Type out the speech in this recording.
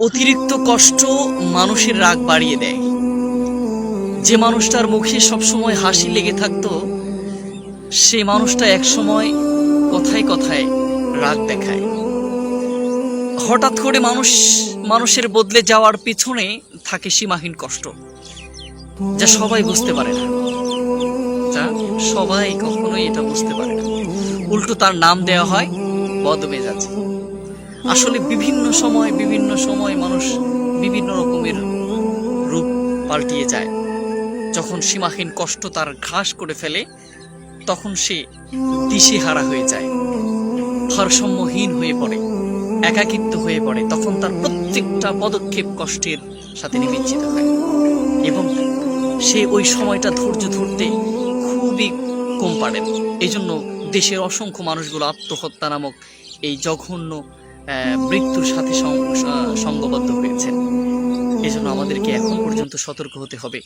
অতিরিক্ত কষ্ট মানুষের রাগ বাড়িয়ে দেয়। যে মানুষটার মুখে সবসময় হাসি লেগে থাকতো, সে মানুষটা একসময় কথায় কথায় রাগ দেখায়। হঠাৎ করে মানুষ, মানুষের বদলে যাওয়ার পিছনে থাকে সীমাহীন কষ্ট, যা সবাই বুঝতে পারে না। যা সবাই কখনোই এটা বুঝতে পারে না। উল্টো তার নাম দেওয়া হয় বদমেজাজ। আসলে বিভিন্ন সময় বিভিন্ন সময় মানুষ বিভিন্ন রকমের রূপ পাল্টিয়ে যায়। যখন সীমাহীন কষ্ট তার ঘাস করে ফেলে, তখন সে দিশেহারা হয়ে যায়। ভারসাম্যহীন হয়ে পড়ে, একাকিত্ব হয়ে পড়ে, তখন তার প্রত্যেকটা পদক্ষেপ কষ্টের সাথে নিমিজ্জিত হয়। এবং সে ওই সময়টা ধৈর্য ধরতে খুবই কম পারেন। এই জন্য দেশের অসংখ্য মানুষগুলো আত্মহত্যা নামক এই জঘন্য মৃত্যুর সাথে সঙ্গবদ্ধ হয়েছেন। এজন্য আমাদেরকে এখন পর্যন্ত সতর্ক হতে হবে।